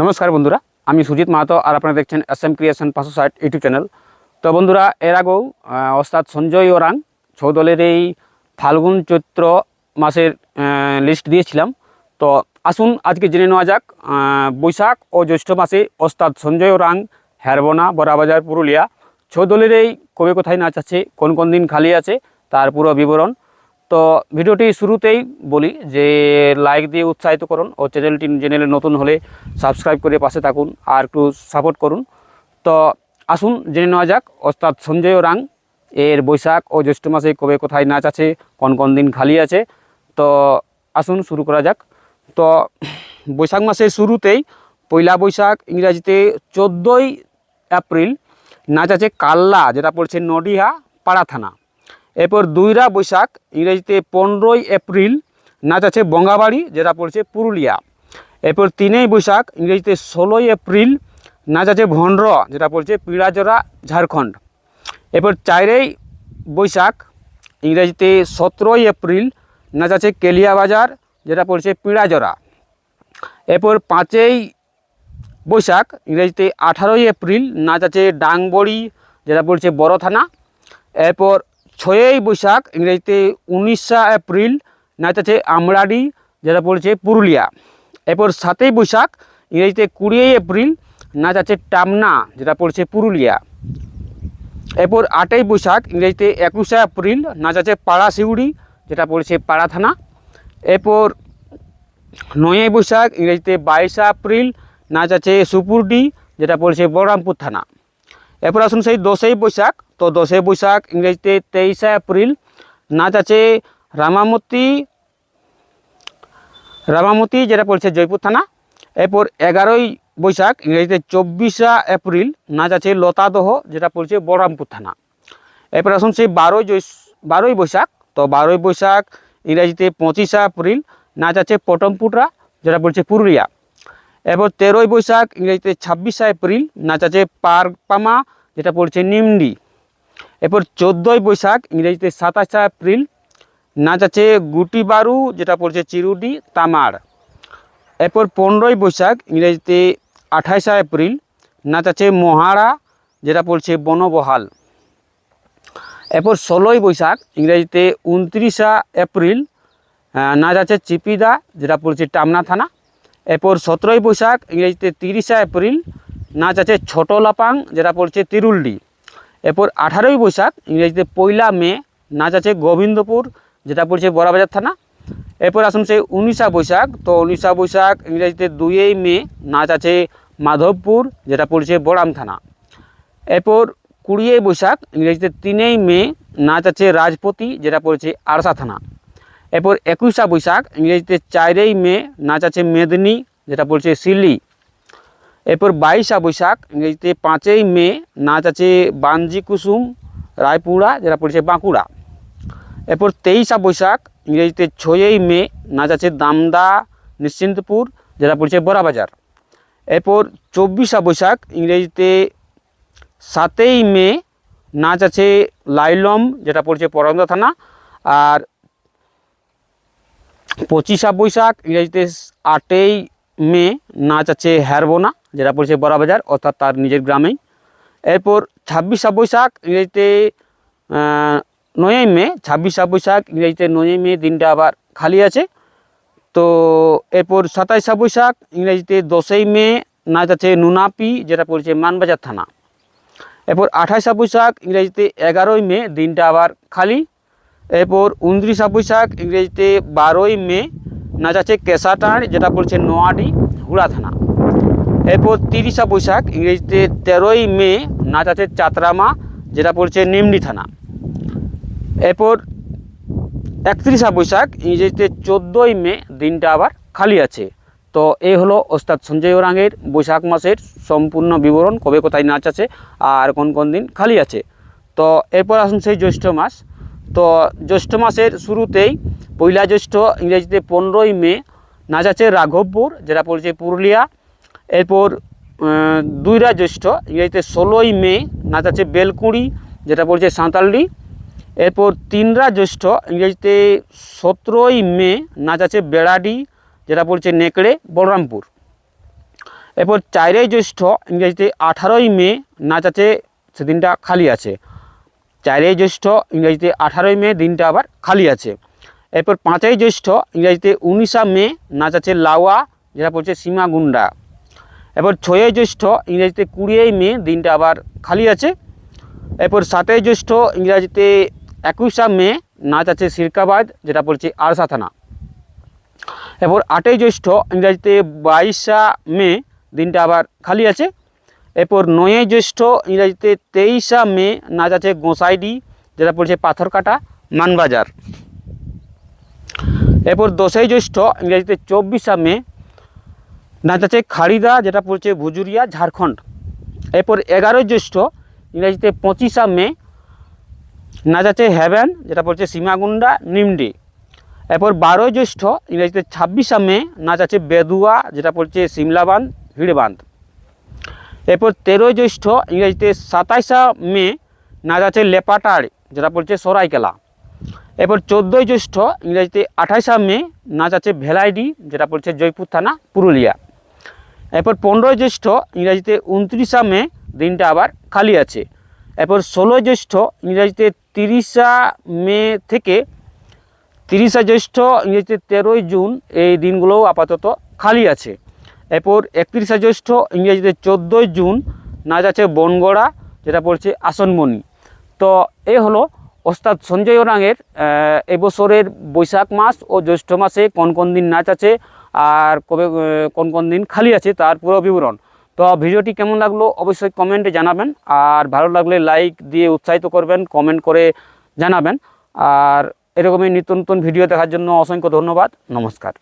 নমস্কার বন্ধুরা, আমি সুজিত মাহাতো আর আপনারা দেখছেন এস এম ক্রিয়েশন পাঁচশো ষাট ইউটিউব চ্যানেল। তো বন্ধুরা, এর আগেও ওস্তাদ সঞ্জয় ওরাং ছৌ দলের এই ফাল্গুন চৈত্র মাসের লিস্ট দিয়েছিলাম। তো আসুন, আজকে জেনে নেওয়া যাক বৈশাখ ও জ্যৈষ্ঠ মাসে ওস্তাদ সঞ্জয় ওরাং হ্যারবোনা বড়াবাজার, পুরুলিয়া ছৌ দলের এই কবে কোথায় নাচ আছে, কোন কোন দিন খালি আছে, তার পুরো বিবরণ তো ভিডিওটি শুরুতেই বলি যে লাইক দিয়ে উৎসাহিত করুন ও চ্যানেলটি চ্যানেলে নতুন হলে সাবস্ক্রাইব করে পাশে থাকুন আর একটু সাপোর্ট করুন। তো আসুন জেনে নেওয়া যাক, অর্থাৎ সঞ্জয় রাং এর বৈশাখ ও জ্যৈষ্ঠ মাসে কবে কোথায় নাচ আছে, কোন কোন দিন খালি আছে? তো আসুন শুরু করা যাক। তো বৈশাখ মাসের শুরুতেই পয়লা বৈশাখ ইংরাজিতে চোদ্দোই এপ্রিল নাচ আছে কাল্লা, যেটা পড়ছে নডিহা পাড়া থানা। এরপর দুইরা বৈশাখ, ইংরেজিতে পনেরোই এপ্রিল, নাচ আছে বঙ্গাবাড়ি, যেটা পড়ছে পুরুলিয়া। এরপর তিনই বৈশাখ, ইংরেজিতে ষোলোই এপ্রিল, নাচ আছে ভন্ড্র যেটা পড়ছে পিড়াজোড়া, ঝাড়খণ্ড। এরপর চারই বৈশাখ, ইংরেজিতে সতেরোই এপ্রিল, নাচ আছে কেলিয়াবাজার যেটা পড়ছে পিড়াজোড়া। এরপর পাঁচই বৈশাখ, ইংরেজিতে আঠারোই এপ্রিল, নাচ আছে ডাংবড়ি, যেটা পড়ছে বড় থানা। এরপর ছয়ই বৈশাখ, ইংরেজিতে উনিশা এপ্রিল নাচ আছে আমরাডি, যেটা পড়ছে পুরুলিয়া। এরপর সাতই বৈশাখ, ইংরেজিতে কুড়িই এপ্রিল নাচ আছে টামনা, যেটা পড়ছে পুরুলিয়া। এরপর আটই বৈশাখ, ইংরেজিতে একুশে এপ্রিল নাচ আছে পাড়া শিউড়ি যেটা পড়ছে পাড়া থানা। এরপর নয়ই বৈশাখ, ইংরেজিতে বাইশে এপ্রিল নাচ আছে সুপুরডি, যেটা পড়ছে বলরামপুর থানা। এরপর আসুন সেই দশই বৈশাখ তো দশই বৈশাখ, ইংরেজিতে তেইশে এপ্রিল। নাচ আছে রামামতি রামামতি যেটা পড়ছে জয়পুর থানা। এরপর এগারোই বৈশাখ, ইংরেজিতে চব্বিশে এপ্রিল। নাচ আছে লতাদহ, যেটা পড়ছে বলরামপুর থানা। এরপর আসুন সেই বারোই বারোই বৈশাখ। তো বারোই বৈশাখ, ইংরাজিতে পঁচিশে এপ্রিল। নাচ আছে পটমপুটরা যেটা পড়ছে পুরুলিয়া। এরপর তেরোই বৈশাখ, ইংরেজিতে ছাব্বিশে এপ্রিল। নাচ আছে পারপামা, যেটা পড়ছে নিমডি। এরপর চোদ্দোই বৈশাখ, ইংরেজিতে সাতাশে এপ্রিল নাচ আছে গুটিবারু, যেটা পড়ছে চিরুডি, তামার। এরপর পনেরোই বৈশাখ, ইংরেজিতে আঠাশে এপ্রিল নাচ আছে মহারা, যেটা পড়ছে বনবহাল। এরপর ষোলোই বৈশাখ, ইংরেজিতে উনত্রিশা এপ্রিল নাচ আছে চিপিদা, যেটা পড়ছে টামনা থানা। এরপর সতেরোই বৈশাখ, ইংরেজিতে তিরিশা এপ্রিল নাচ আছে ছোটো লাপাং, যেটা পড়ছে তিরুলডি এরপর আঠারোই বৈশাখ, ইংরেজিতে পয়লা মে, নাচ আছে গোবিন্দপুর, যেটা পড়ছে বড়াবাজার থানা। এরপর আসুন সেই উনিশা বৈশাখ, তো উনিশা বৈশাখ, ইংরেজিতে দুইই মে, নাচ আছে মাধবপুর, যেটা পড়ছে বড়াম থানা। এরপর কুড়িই বৈশাখ, ইংরেজিতে তিনই মে, নাচ আছে রাজপতি, যেটা পড়ছে আরসা থানা। এরপর একুশা বৈশাখ, ইংরেজিতে চারই মে, নাচ আছে মেদিনী, যেটা পড়ছে সিলি। এরপর বাইশা বৈশাখ ইংরেজিতে পাঁচই মে, নাচ আছে বাঞ্জি কুসুম, রায়পুরা, যেটা পড়েছে বাঁকুড়া। এরপর তেইশা বৈশাখ ইংরেজিতে ছয়ই মে, নাচ আছে দামদা, নিশ্চিন্তপুর, যেটা পড়েছে বড়াবাজার এরপর চব্বিশা বৈশাখ ইংরেজিতে সাতই মে, নাচ আছে লাইলম, যেটা পড়ছে পরন্দা থানা। আর পঁচিশা বৈশাখ ইংরেজিতে আটই মে, নাচ আছে হ্যারবোনা যেটা পড়ছে বড়াবাজার অর্থাৎ তার নিজের গ্রামেই। এরপর ছাব্বিশা বৈশাখ, ইংরেজিতে নয়ই মে, ছাব্বিশা বৈশাখ, ইংরেজিতে নয়ই মে, দিনটা আবার খালি আছে। তো এরপর সাতাইশা বৈশাখ, ইংরেজিতে দশই মে, নাচ আছে নুনাপি, যেটা পড়ছে মানবাজার থানা। এরপর আঠাশা বৈশাখ, ইংরেজিতে এগারোই মে, দিনটা আবার খালি। এরপর উনত্রিশা বৈশাখ, ইংরেজিতে বারোই মে, নাচ আছে কেশাটাঁড়, যেটা পড়ছে নোয়াডি, হুড়া থানা। এরপর তিরিশা বৈশাখ, ইংরেজিতে তেরোই মে, নাচ আছে চাতরামা, যেটা পড়ছে নিমনি থানা। এরপর একত্রিশা বৈশাখ, ইংরেজিতে চোদ্দোই মে, দিনটা আবার খালি আছে। তো এই হলো ওস্তাদ সঞ্জয় ওরাঙের বৈশাখ মাসের সম্পূর্ণ বিবরণ, কবে কোথায় নাচ আছে আর কোন কোন দিন খালি আছে। তো এরপর আসুন সেই জ্যৈষ্ঠ মাস। তো জ্যৈষ্ঠ মাসের শুরুতেই পয়লা জ্যৈষ্ঠ, ইংরেজিতে পনেরোই মে, নাচ আছে রাঘবপুর, যেটা পড়ছে পুরুলিয়া। এরপর দুইরা জ্যৈষ্ঠ ইংরেজিতে ষোলোই মে, নাচ আছে বেলকুড়ি, যেটা পড়ছে সাঁতালডি এরপর তিনরা জ্যৈষ্ঠ ইংরেজিতে সতেরোই মে, নাচ আছে বেড়াডি, যেটা পড়ছে নেকড়ে, বলরামপুর। এরপর চারই জ্যৈষ্ঠ, ইংরেজিতে আঠারোই মে, নাচ আছে, সেদিনটা খালি আছে। চারই জ্যৈষ্ঠ, ইংরেজিতে আঠারোই মে, দিনটা আবার খালি আছে। এরপর পাঁচই জ্যৈষ্ঠ, ইংরেজিতে উনিশা মে, নাচ আছে লাওয়া, যেটা পড়ছে সীমাগুন্ডা। এরপর ছয়ই জ্যৈষ্ঠ ইংরাজিতে কুড়িই মে, দিনটা আবার খালি আছে। এরপর সাতই জ্যৈষ্ঠ ইংরাজিতে একুশা মে, নাচ আছে সিরকাবাদ, যেটা পড়ছে আরসা থানা। এরপর আটই জ্যৈষ্ঠ ইংরাজিতে বাইশা মে, দিনটা আবার খালি আছে। এরপর নয়ই জ্যৈষ্ঠ ইংরাজিতে তেইশা মে, নাচ আছে গোসাইডি, যেটা পড়ছে পাথরকাটা, মানবাজার। এরপর দশই জ্যৈষ্ঠ ইংরাজিতে চব্বিশা মে নাচ আছে খাড়িদা যেটা পড়ছে ভুজুরিয়া, ঝাড়খণ্ড। এরপর এগারোই জ্যৈষ্ঠ, ইংরাজিতে পঁচিশা মে নাচ আছে হ্যাভেন যেটা পড়ছে সীমাগুন্ডা, নিমডি। এরপর বারোই জ্যৈষ্ঠ, ইংরেজিতে ছাব্বিশা মে নাচ আছে বেদুয়া, যেটা পড়ছে সিমলাবান্ধ হিড়বান্ধ এরপর তেরোই জ্যৈষ্ঠ, ইংরেজিতে সাতাইশা মে নাচ আছে লেপাটার যেটা পড়ছে সরাইকেলা। এরপর চোদ্দোই জ্যৈষ্ঠ, ইংরেজিতে আঠাইশা মে নাচ আছে ভেলাইডি, যেটা পড়ছে জয়পুর থানা, পুরুলিয়া। এরপর পনেরোই জ্যৈষ্ঠ ইংরাজিতে উনত্রিশা মে দিনটা আবার খালি আছে। এরপর ষোলোই জ্যৈষ্ঠ ইংরাজিতে তিরিশা মে থেকে তিরিশা জ্যৈষ্ঠ ইংরেজিতে তেরোই জুন এই দিনগুলোও আপাতত খালি আছে। এরপর একত্রিশা জ্যৈষ্ঠ ইংরেজিতে চোদ্দোই জুন নাচ আছে বনগড়া যেটা পড়ছে আসনমণি। তো এই হলো ওস্তাদ সঞ্জয় ওরাংয়ের আহ, এবছরের বৈশাখ মাস ও জ্যৈষ্ঠ মাসে কোন কোন দিন নাচ আছে আর কবে কোন কোন দিন খালি আছে তার পুরো বিবরণ। তো ভিডিওটি কেমন লাগল অবশ্যই কমেন্টে জানাবেন। আর ভালো লাগলে লাইক দিয়ে উৎসাহিত করবেন কমেন্ট করে জানাবেন। আর এরকমই নিত্য নতুন ভিডিও দেখার জন্য অসংখ্য ধন্যবাদ। নমস্কার।